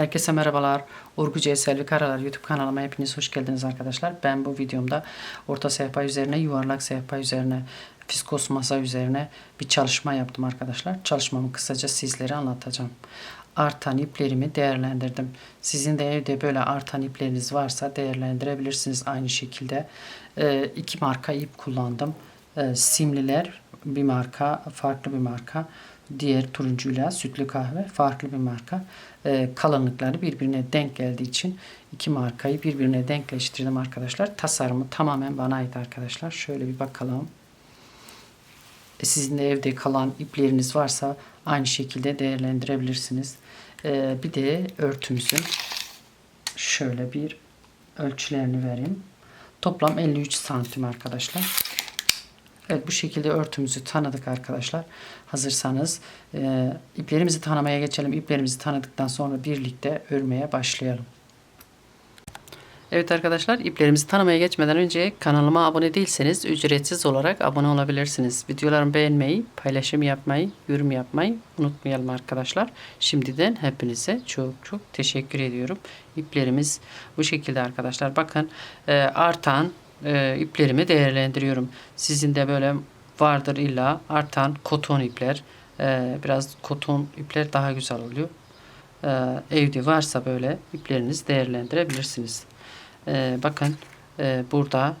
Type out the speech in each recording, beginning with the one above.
Herkese merhabalar. Urgu Selvi Karalar YouTube kanalıma hepiniz hoş geldiniz arkadaşlar. Ben bu videomda orta sehpa üzerine, yuvarlak sehpa üzerine, fiskos masa üzerine bir çalışma yaptım arkadaşlar. Çalışmamı kısaca sizlere anlatacağım. Artan iplerimi değerlendirdim. Sizin de evde böyle artan ipleriniz varsa değerlendirebilirsiniz aynı şekilde. Ee, iki marka ip kullandım. Ee, simliler bir marka, farklı bir marka. Diğer turuncuyla sütlü kahve farklı bir marka. Ee, kalınlıkları birbirine denk geldiği için iki markayı birbirine denkleştirdim arkadaşlar. Tasarımı tamamen bana ait arkadaşlar. Şöyle bir bakalım. E, Sizin de evde kalan ipleriniz varsa aynı şekilde değerlendirebilirsiniz. Ee, bir de örtümüzün şöyle bir ölçülerini vereyim. Toplam 53 santim arkadaşlar. Evet bu şekilde örtümüzü tanıdık arkadaşlar. Hazırsanız e, iplerimizi tanımaya geçelim. İplerimizi tanıdıktan sonra birlikte örmeye başlayalım. Evet arkadaşlar iplerimizi tanımaya geçmeden önce kanalıma abone değilseniz ücretsiz olarak abone olabilirsiniz. Videolarımı beğenmeyi, paylaşım yapmayı, yorum yapmayı unutmayalım arkadaşlar. Şimdiden hepinize çok çok teşekkür ediyorum. İplerimiz bu şekilde arkadaşlar. Bakın e, artan e, iplerimi değerlendiriyorum. Sizin de böyle vardır illa artan koton ipler. E, biraz koton ipler daha güzel oluyor. E, evde varsa böyle iplerinizi değerlendirebilirsiniz. E, bakın e, burada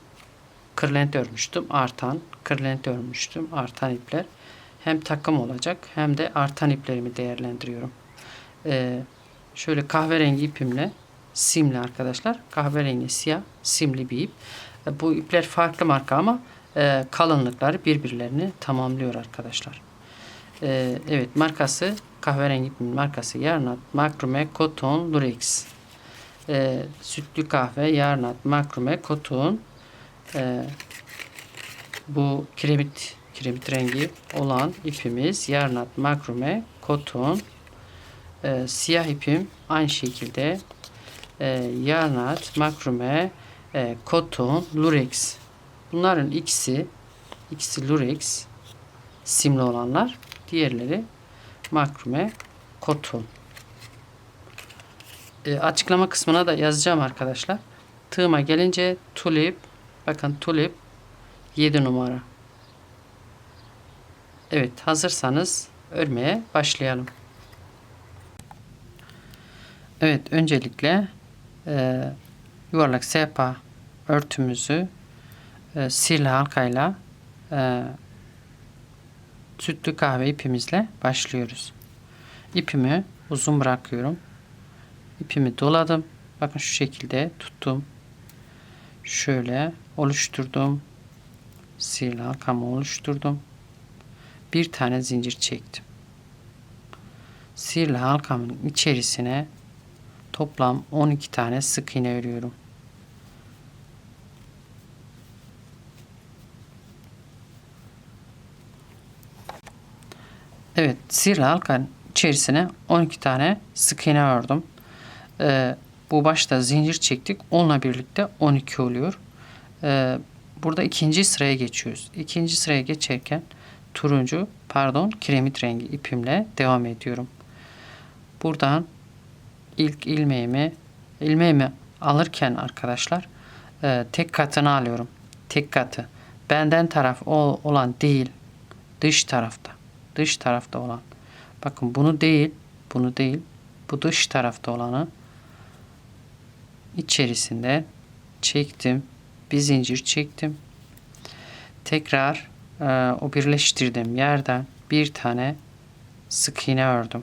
kırlent örmüştüm. Artan, kırlent örmüştüm. Artan ipler. Hem takım olacak hem de artan iplerimi değerlendiriyorum. E, şöyle kahverengi ipimle simli arkadaşlar. Kahverengi siyah simli bir ip. E, Bu ipler farklı marka ama e, kalınlıkları birbirlerini tamamlıyor arkadaşlar. E, evet markası kahverengi markası Yarnat Makrume Cotton Lurex. E, sütlü kahve Yarnat Makrume Cotton. E, bu kiremit kiremit rengi olan ipimiz Yarnat Makrume Cotton. E, siyah ipim aynı şekilde e, Yarnat Makrume e, Cotton, Lurex. Bunların ikisi ikisi Lurex simli olanlar. Diğerleri Makrume Cotton. E, açıklama kısmına da yazacağım arkadaşlar. Tığıma gelince tulip bakın tulip 7 numara. Evet hazırsanız örmeye başlayalım. Evet öncelikle e, yuvarlak sehpa örtümüzü e, sihirli halkayla e, sütlü kahve ipimizle başlıyoruz. İpimi uzun bırakıyorum. İpimi doladım. Bakın şu şekilde tuttum. Şöyle oluşturdum. Sihirli halkamı oluşturdum. Bir tane zincir çektim. Sihirli halkamın içerisine toplam 12 tane sık iğne örüyorum. Evet, sihirli halkanın içerisine 12 tane sık iğne ördüm. Ee, bu başta zincir çektik. Onunla birlikte 12 oluyor. Ee, burada ikinci sıraya geçiyoruz. İkinci sıraya geçerken turuncu, pardon, kiremit rengi ipimle devam ediyorum. Buradan ilk ilmeğimi ilmeğimi alırken arkadaşlar e, tek katını alıyorum. Tek katı. Benden taraf olan değil. Dış tarafta. Dış tarafta olan. Bakın bunu değil. Bunu değil. Bu dış tarafta olanı içerisinde çektim. Bir zincir çektim. Tekrar e, o birleştirdiğim yerden bir tane sık iğne ördüm.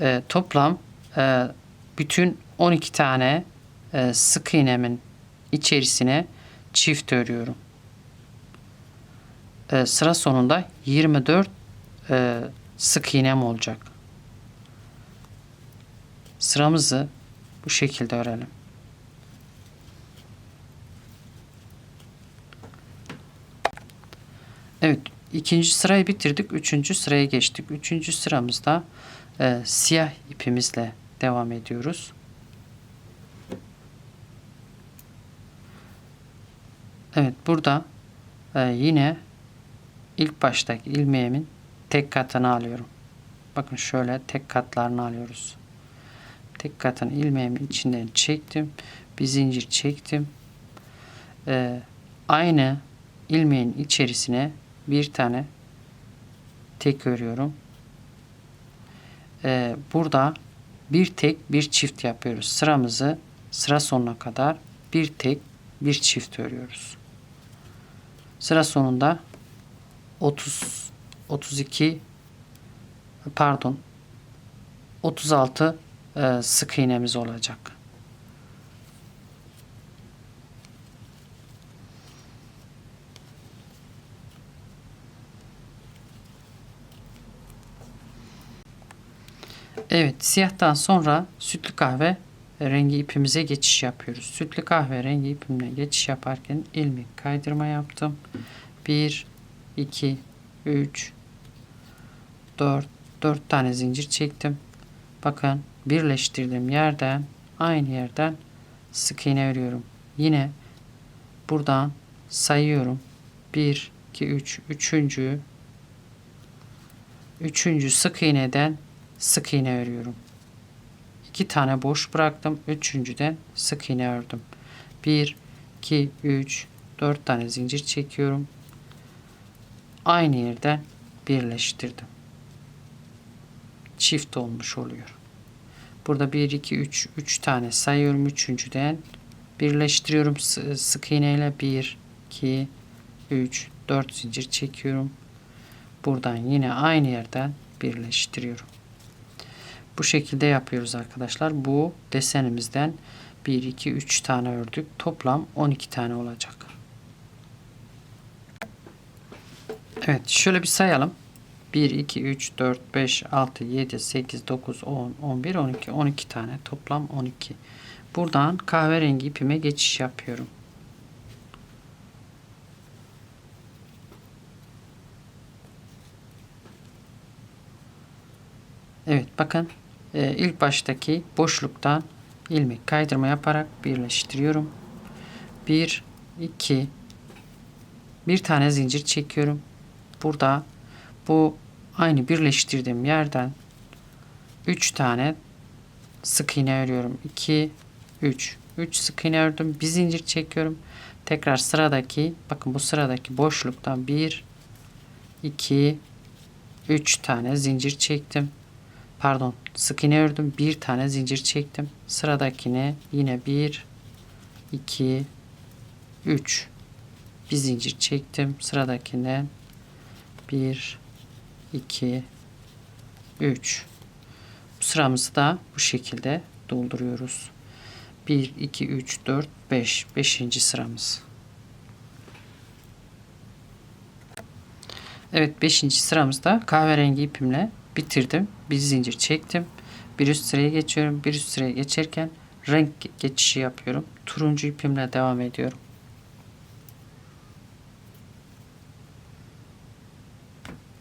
E, toplam e, bütün 12 tane e, sık iğnemin içerisine çift örüyorum. E, sıra sonunda 24 e, sık iğnem olacak. Sıramızı bu şekilde örelim. Evet, ikinci sırayı bitirdik. Üçüncü sıraya geçtik. Üçüncü sıramızda e, siyah ipimizle devam ediyoruz. Evet, burada e, yine ilk baştaki ilmeğimin tek katını alıyorum. Bakın şöyle tek katlarını alıyoruz. tek katını ilmeğimin içinden çektim. Bir zincir çektim. Ee, aynı ilmeğin içerisine bir tane tek örüyorum. Ee, burada bir tek bir çift yapıyoruz. Sıramızı sıra sonuna kadar bir tek bir çift örüyoruz. Sıra sonunda 30 32 pardon 36 e, sık iğnemiz olacak. Evet, siyahtan sonra sütlü kahve rengi ipimize geçiş yapıyoruz. Sütlü kahve rengi ipimle geçiş yaparken ilmek kaydırma yaptım. 1 2 3 4 4 tane zincir çektim. Bakın birleştirdiğim yerden aynı yerden sık iğne örüyorum. Yine buradan sayıyorum. 1 2 3 üçüncü üçüncü sık iğneden sık iğne örüyorum. İki tane boş bıraktım. Üçüncüden sık iğne ördüm. 1 2 3 4 tane zincir çekiyorum. Aynı yerden birleştirdim. Çift olmuş oluyor. Burada 1 2 3 3 tane sayıyorum üçüncüden birleştiriyorum sık iğne ile 1 2 3 4 zincir çekiyorum. Buradan yine aynı yerden birleştiriyorum. Bu şekilde yapıyoruz arkadaşlar. Bu desenimizden 1 2 3 tane ördük. Toplam 12 tane olacak. Evet, şöyle bir sayalım. 1 2 3 4 5 6 7 8 9 10 11 12 12 tane toplam 12. Buradan kahverengi ipime geçiş yapıyorum. Evet bakın e, ilk baştaki boşluktan ilmek kaydırma yaparak birleştiriyorum. 1 2 bir tane zincir çekiyorum. Burada bu aynı birleştirdiğim yerden 3 tane sık iğne örüyorum. 2 3 3 sık iğne ördüm. Bir zincir çekiyorum. Tekrar sıradaki bakın bu sıradaki boşluktan 1 2 3 tane zincir çektim pardon sık iğne ördüm bir tane zincir çektim sıradakine yine bir iki üç bir zincir çektim sıradakine bir iki üç sıramızı da bu şekilde dolduruyoruz 1 2 3 4 5 5. sıramız Evet 5. sıramızda kahverengi ipimle bitirdim. Bir zincir çektim. Bir üst sıraya geçiyorum. Bir üst sıraya geçerken renk geçişi yapıyorum. Turuncu ipimle devam ediyorum.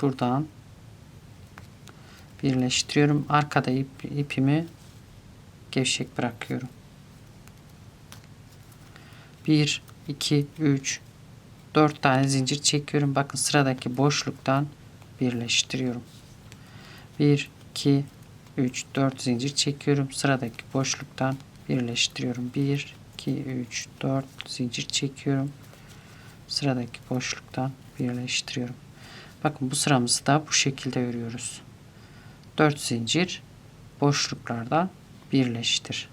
Buradan birleştiriyorum. Arkada ip, ipimi gevşek bırakıyorum. 1 2 3 4 tane zincir çekiyorum. Bakın sıradaki boşluktan birleştiriyorum. 1 2 3 4 zincir çekiyorum. Sıradaki boşluktan birleştiriyorum. 1 2 3 4 zincir çekiyorum. Sıradaki boşluktan birleştiriyorum. Bakın bu sıramızı da bu şekilde örüyoruz. 4 zincir boşluklarda birleştir.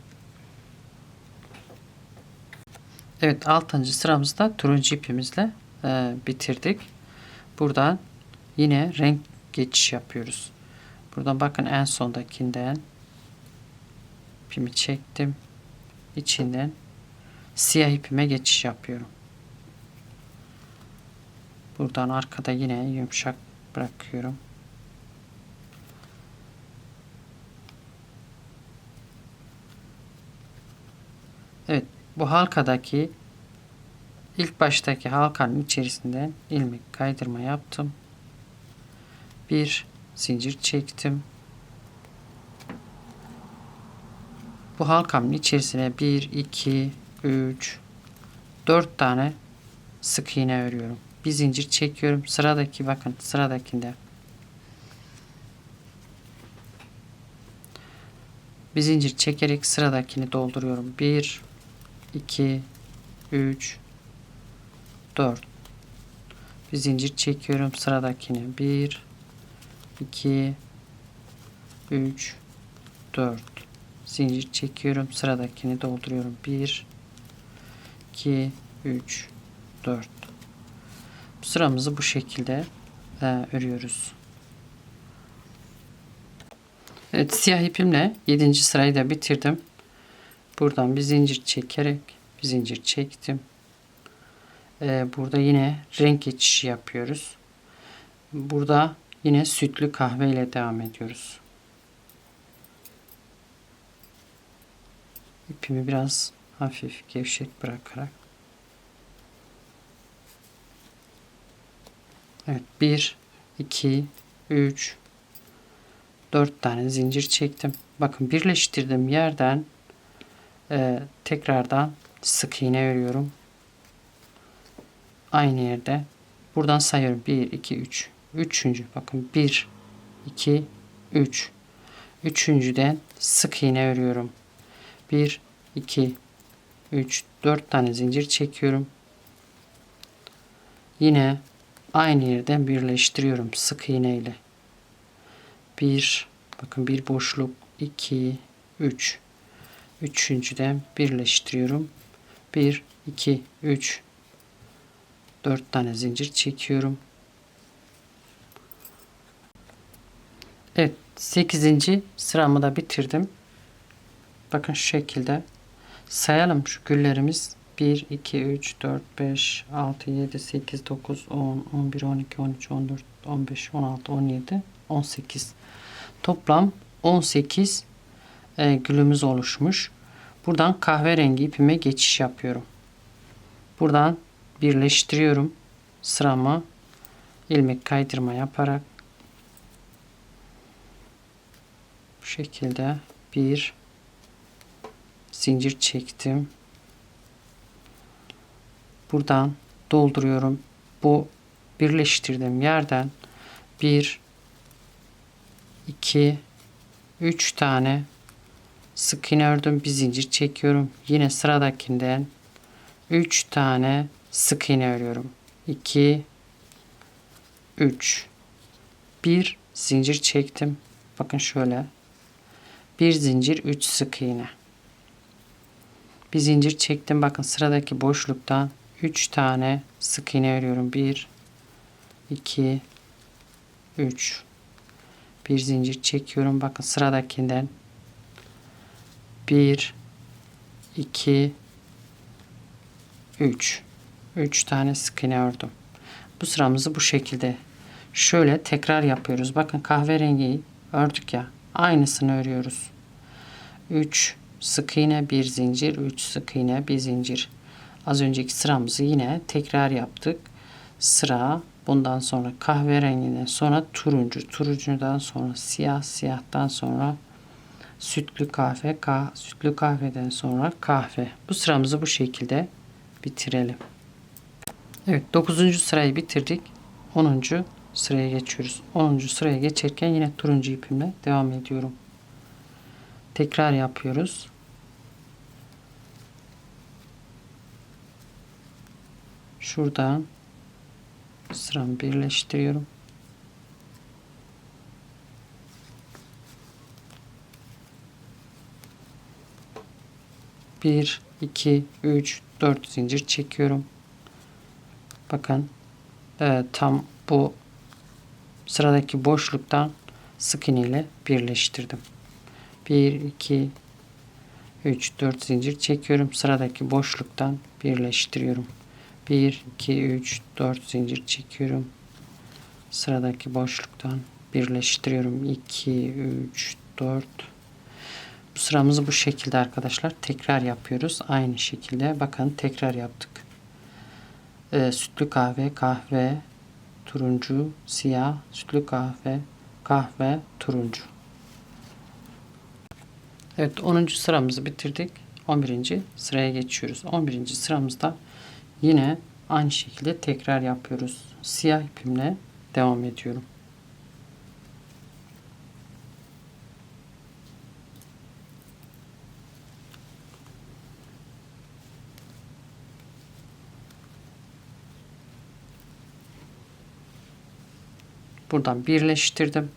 Evet 6. sıramızda turuncu ipimizle e, bitirdik. Buradan yine renk geçiş yapıyoruz. Buradan bakın en sondakinden ipimi çektim. İçinden siyah ipime geçiş yapıyorum. Buradan arkada yine yumuşak bırakıyorum. Evet bu halkadaki ilk baştaki halkanın içerisinden ilmek kaydırma yaptım. Bir zincir çektim. Bu halkamın içerisine 1 2 3 4 tane sık iğne örüyorum. Bir zincir çekiyorum. Sıradaki bakın sıradakinde bir zincir çekerek sıradakini dolduruyorum. 1 2 3 4 bir zincir çekiyorum sıradakini. 1 2 3 4 zincir çekiyorum sıradakini dolduruyorum. 1 2 3 4 sıramızı bu şekilde e, örüyoruz. Evet siyah ipimle 7. sırayı da bitirdim. Buradan bir zincir çekerek bir zincir çektim. Ee, burada yine renk geçişi yapıyoruz. Burada yine sütlü kahve ile devam ediyoruz. İpimi biraz hafif gevşek bırakarak. Evet 1 2 3 4 tane zincir çektim. Bakın birleştirdiğim yerden e, tekrardan sık iğne örüyorum. Aynı yerde. Buradan sayıyorum. 1, 2, 3. Üçüncü. Bakın 1, 2, 3. Üçüncüden sık iğne örüyorum. 1, 2, 3, 4 tane zincir çekiyorum. Yine aynı yerden birleştiriyorum sık iğne ile. 1 bakın bir boşluk 2 3 üçüncüden birleştiriyorum. 1 2 3 4 tane zincir çekiyorum. Evet 8. sıramı da bitirdim. Bakın şu şekilde. Sayalım şu güllerimiz 1 2 3 4 5 6 7 8 9 10 11 12 13 14 15 16 17 18 Toplam 18 e, gülümüz oluşmuş. Buradan kahverengi ipime geçiş yapıyorum. Buradan birleştiriyorum sıramı ilmek kaydırma yaparak bu şekilde bir zincir çektim. Buradan dolduruyorum. Bu birleştirdiğim yerden bir 2 3 tane sık iğne ördüm. Bir zincir çekiyorum. Yine sıradakinden 3 tane sık iğne örüyorum. 2 3 bir zincir çektim. Bakın şöyle. Bir zincir 3 sık iğne. Bir zincir çektim. Bakın sıradaki boşluktan 3 tane sık iğne örüyorum 1 2 3 bir zincir çekiyorum. Bakın sıradakinden 1 2 3 3 tane sık iğne ördüm. Bu sıramızı bu şekilde şöyle tekrar yapıyoruz. Bakın kahverengiyi ördük ya. Aynısını örüyoruz. 3 sık iğne bir zincir, 3 sık iğne bir zincir. Az önceki sıramızı yine tekrar yaptık. Sıra Bundan sonra kahverenginden sonra turuncu, turuncudan sonra siyah, siyahtan sonra sütlü kahve, kah sütlü kahveden sonra kahve. Bu sıramızı bu şekilde bitirelim. Evet 9. sırayı bitirdik. 10. sıraya geçiyoruz. 10. sıraya geçerken yine turuncu ipimle devam ediyorum. Tekrar yapıyoruz. Şuradan sıramı birleştiriyorum. Bir, iki, üç, dört zincir çekiyorum. Bakın e, tam bu sıradaki boşluktan sık iğne ile birleştirdim. 1 2 3 4 zincir çekiyorum. Sıradaki boşluktan birleştiriyorum. 1 2 3 4 zincir çekiyorum. Sıradaki boşluktan birleştiriyorum. 2 3 4 bu sıramızı bu şekilde arkadaşlar tekrar yapıyoruz. Aynı şekilde bakın tekrar yaptık. Ee, sütlü kahve, kahve, turuncu, siyah, sütlü kahve, kahve, turuncu. Evet 10. sıramızı bitirdik. 11. sıraya geçiyoruz. 11. sıramızda Yine aynı şekilde tekrar yapıyoruz. Siyah ipimle devam ediyorum. Buradan birleştirdim.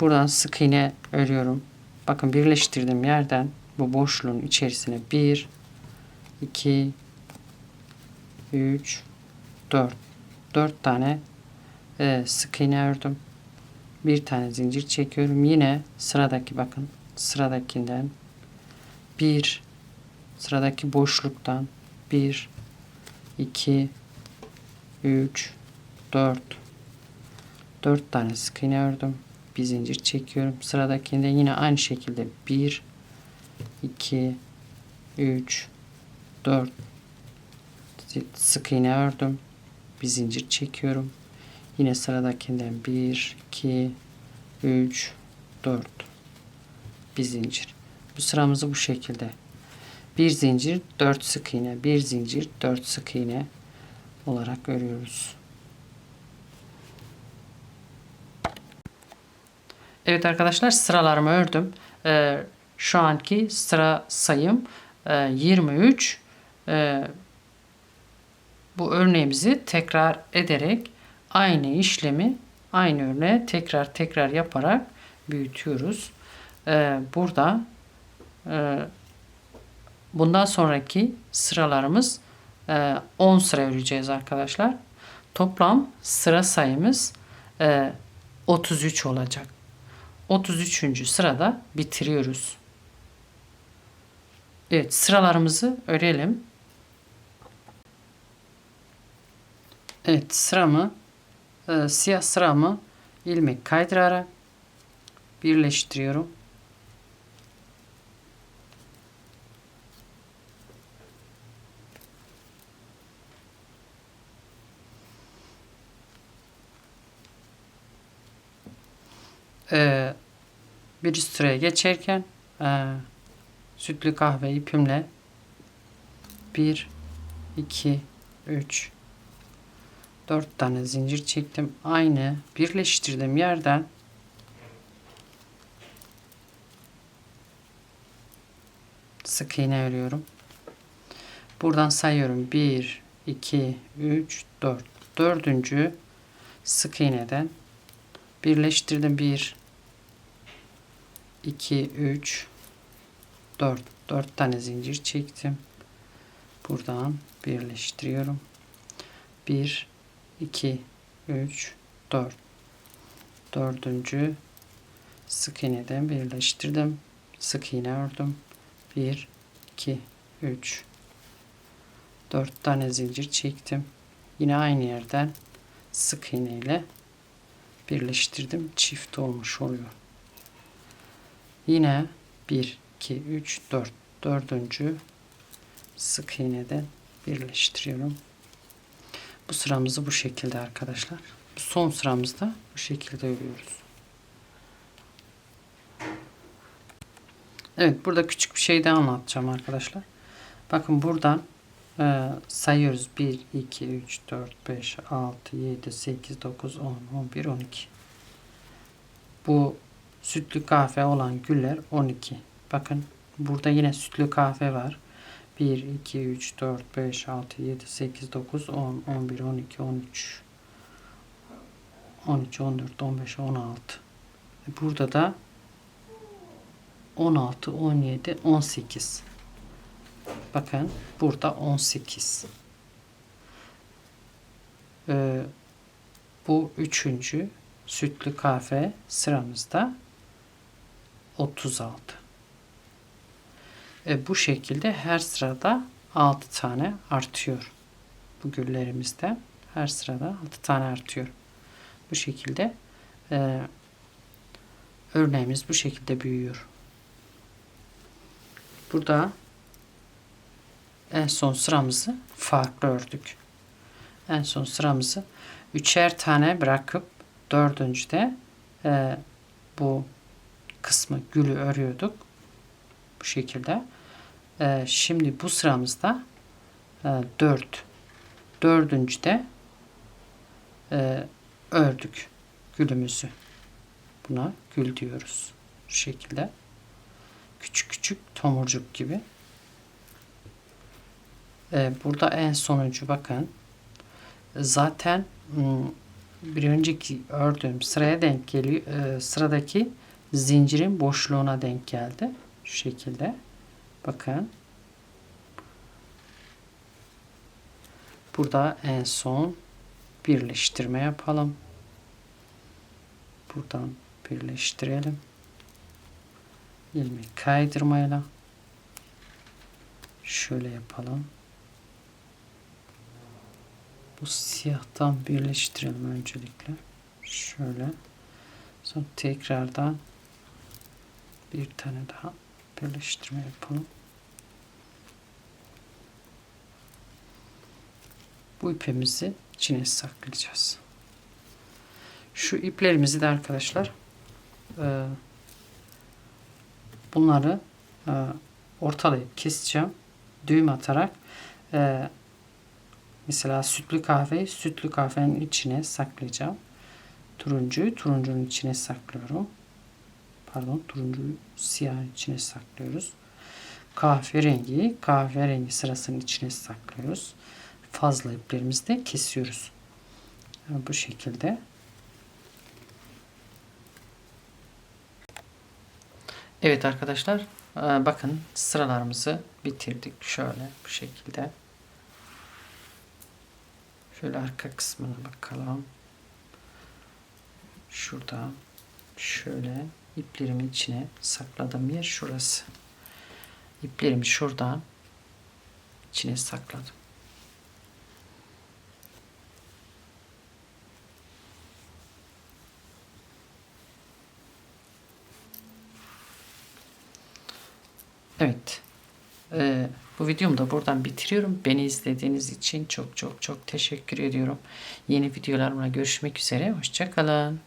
Buradan sık iğne örüyorum. Bakın birleştirdiğim yerden bu boşluğun içerisine bir 2 3 4 4 tane e, sık iğne ördüm. Bir tane zincir çekiyorum. Yine sıradaki bakın sıradakinden bir sıradaki boşluktan 1 2 3 4 4 tane sık iğne ördüm. Bir zincir çekiyorum. Sıradakinde yine aynı şekilde 1 2 3 4 sık iğne ördüm. Bir zincir çekiyorum. Yine sıradakinden 1 2 3 4 bir zincir. Bu sıramızı bu şekilde. Bir zincir, 4 sık iğne, bir zincir, 4 sık iğne olarak örüyoruz. Evet arkadaşlar sıralarımı ördüm. Ee, şu anki sıra sayım e, 23. Ee, bu örneğimizi tekrar ederek aynı işlemi aynı örneğe tekrar tekrar yaparak büyütüyoruz. Ee, burada e, bundan sonraki sıralarımız e, 10 sıra öreceğiz arkadaşlar. Toplam sıra sayımız e, 33 olacak. 33. sırada bitiriyoruz. Evet sıralarımızı örelim. Evet sıramı e, siyah sıramı ilmek kaydırarak birleştiriyorum. Ee, bir üst sıraya geçerken e, sütlü kahve ipimle 1 2 3 4 tane zincir çektim. Aynı birleştirdiğim yerden sık iğne örüyorum. Buradan sayıyorum. 1 2 3 4 dördüncü sık iğneden birleştirdim. 1 2 3 4 4 tane zincir çektim. Buradan birleştiriyorum. 1 2 3 4 dördüncü sık iğneden birleştirdim. Sık iğne ördüm. 1 2 3 4 tane zincir çektim. Yine aynı yerden sık iğne ile birleştirdim. Çift olmuş oluyor. Yine 1 2 3 4 dördüncü sık iğneden birleştiriyorum. Bu sıramızı bu şekilde arkadaşlar. Bu son sıramızda bu şekilde örüyoruz. Evet burada küçük bir şey daha anlatacağım arkadaşlar. Bakın buradan e, sayıyoruz. 1, 2, 3, 4, 5, 6, 7, 8, 9, 10, 11, 12. Bu sütlü kahve olan güller 12. Bakın burada yine sütlü kahve var. 1, 2, 3, 4, 5, 6, 7, 8, 9, 10, 11, 12, 13, 13, 14, 15, 16. Burada da 16, 17, 18. Bakın burada 18. Ee, bu üçüncü sütlü kahve sıramızda 36. E, bu şekilde her sırada 6 tane artıyor. Bu güllerimizde her sırada 6 tane artıyor. Bu şekilde e, örneğimiz bu şekilde büyüyor. Burada en son sıramızı farklı ördük. En son sıramızı üçer tane bırakıp dördüncüde e, bu kısmı gülü örüyorduk. Bu şekilde. E, şimdi bu sıramızda e, 4. Dördüncüde e, ördük gülümüzü. Buna gül diyoruz. Şu şekilde. Küçük küçük tomurcuk gibi. E, burada en sonuncu bakın. Zaten bir önceki ördüğüm sıraya denk geliyor. e, sıradaki zincirin boşluğuna denk geldi. Şu şekilde. Bakın. Burada en son birleştirme yapalım. Buradan birleştirelim. ilmek kaydırmayla şöyle yapalım. Bu siyahtan birleştirelim öncelikle. Şöyle. Sonra tekrardan bir tane daha birleştirme yapalım. Bu ipimizi içine saklayacağız. Şu iplerimizi de arkadaşlar e, bunları e, ortalayıp keseceğim. Düğüm atarak e, mesela sütlü kahveyi sütlü kahvenin içine saklayacağım. Turuncuyu turuncunun içine saklıyorum. Pardon turuncuyu siyahın içine saklıyoruz. Kahverengi kahverengi sırasının içine saklıyoruz. Fazla iplerimizi de kesiyoruz. Yani bu şekilde. Evet arkadaşlar e, bakın sıralarımızı bitirdik şöyle bu şekilde. Şöyle arka kısmına bakalım. Şurada şöyle iplerimin içine sakladığım yer şurası. İplerimi şuradan içine sakladım. Evet. Ee, bu videomu da buradan bitiriyorum. Beni izlediğiniz için çok çok çok teşekkür ediyorum. Yeni videolarımla görüşmek üzere. Hoşçakalın.